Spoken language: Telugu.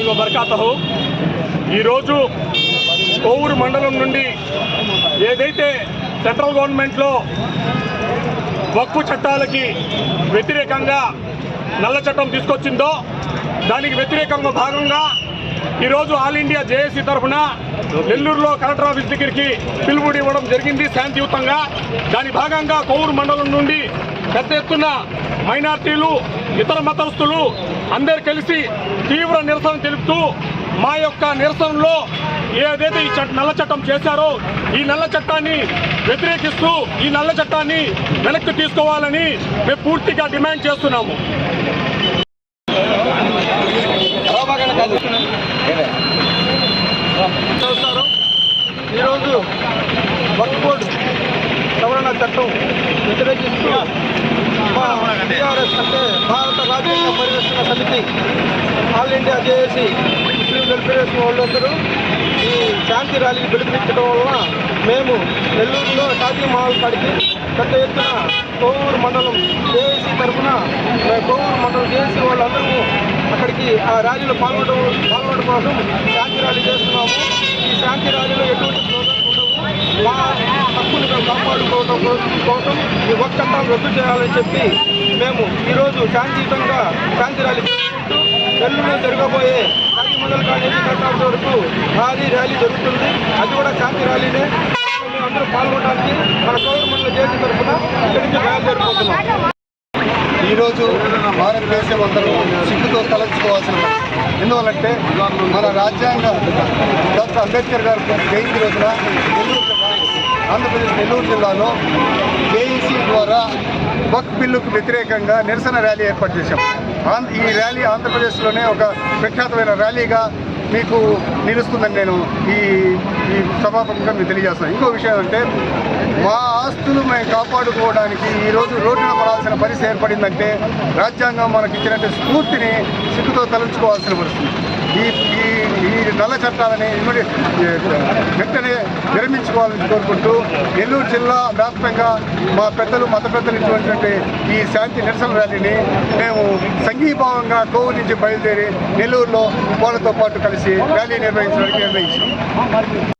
వరహమతుల్లాహి వబర్కాతహు ఈరోజు కోవూరు మండలం నుండి ఏదైతే సెంట్రల్ గవర్నమెంట్లో వక్ఫు చట్టాలకి వ్యతిరేకంగా నల్ల చట్టం తీసుకొచ్చిందో దానికి వ్యతిరేకంగా భాగంగా ఈరోజు ఆల్ ఇండియా జేఏసీ తరఫున నెల్లూరులో కలెక్టర్ ఆఫీస్ దగ్గరికి పిలుపుడి ఇవ్వడం జరిగింది శాంతియుతంగా. దాని భాగంగా కోవూరు మండలం నుండి పెద్ద ఎత్తున మైనార్టీలు ఇతర మతస్థులు అందరు కలిసి తీవ్ర నిరసన తెలుపుతూ మా యొక్క నిరసనలో ఏదైతే ఈ చట్ట నల్ల చట్టం చేశారో ఈ నల్ల చట్టాన్ని వ్యతిరేకిస్తూ ఈ నల్ల చట్టాన్ని వెనక్కి తీసుకోవాలని మేము పూర్తిగా డిమాండ్ చేస్తున్నాము నమస్కారం ఈరోజు వక్ఫ్ బోర్డు సవరణ చట్టం వ్యతిరేకిస్తూ మా టీఆర్ఎస్ అంటే భారత రాజ్యాంగ పరిరక్షణ సమితి all India JAC Muslim welfare వాళ్ళందరూ ఈ శాంతి ర్యాలీని పిలుపునిచ్చడం వలన మేము నెల్లూరులో షాపింగ్ మహల్ కడిగి పెద్ద ఎత్తున కోవూరు మండలం జేఏసీ తరఫున కోవూరు మండలం జేఏసీ వాళ్ళందరూ అక్కడికి ఆ ర్యాలీలో పాల్గొనడం పాల్గొనడం కోసం శాంతి ర్యాలీ చేస్తున్నాము. ఈ శాంతి ర్యాలీలో ఎటువంటి మా హక్కులు మేము కాపాడుకోవడం కోసం కోసం ఈ ఒక్క చట్టాలు రద్దు చేయాలని చెప్పి మేము ఈరోజు శాంతియుతంగా శాంతి ర్యాలీ చేసుకుంటూ నెల్లూరులో జరగబోయే శాంతి మండలి కాడి కట్టడం వరకు భారీ ర్యాలీ జరుగుతుంది. అది కూడా శాంతి ర్యాలీనే. అందరూ పాల్గొనడానికి మన గవర్నమెంట్లో చేసిన తరఫున ఇక్కడి నుంచి బయలుదేరిపోతున్నాం ఈరోజు భారతదేశం అందరూ సిగ్గుతో తలంచుకోవాల్సిన ఎందువల్లంటే మన రాజ్యాంగ డాక్టర్ అంబేద్కర్ గారు జయంతి రోజున ఆంధ్రప్రదేశ్ నెల్లూరు జిల్లాలో కేఈసీ ద్వారా వక్ బిల్లుకు వ్యతిరేకంగా నిరసన ర్యాలీ ఏర్పాటు చేశాం. ఆంధ్ర ఈ ర్యాలీ ఆంధ్రప్రదేశ్లోనే ఒక ప్రఖ్యాతమైన ర్యాలీగా మీకు నిలుస్తుందని నేను ఈ ఈ సభాపకంగా మీకు తెలియజేస్తాను ఇంకో విషయం అంటే మా ఆస్తులు మేము కాపాడుకోవడానికి ఈరోజు రోడ్డున పడాల్సిన పరిస్థితి ఏర్పడిందంటే రాజ్యాంగం మనకి ఇచ్చినట్టు స్ఫూర్తిని సిగ్గుతో తలంచుకోవాల్సిన పరిస్థితి. ఈ ఈ ఈ నల్ల చట్టాలని వెంటనే విరమించుకోవాలని కోరుకుంటూ నెల్లూరు జిల్లా వ్యాప్తంగా మా పెద్దలు మత పెద్దలు ఇచ్చినటువంటి ఈ శాంతి నిరసన ర్యాలీని మేము సంఘీభావంగా కోవు నుంచి బయలుదేరి నెల్లూరులో వాళ్ళతో పాటు కలిసి ర్యాలీ నిర్వహించడానికి నిర్ణయించాం.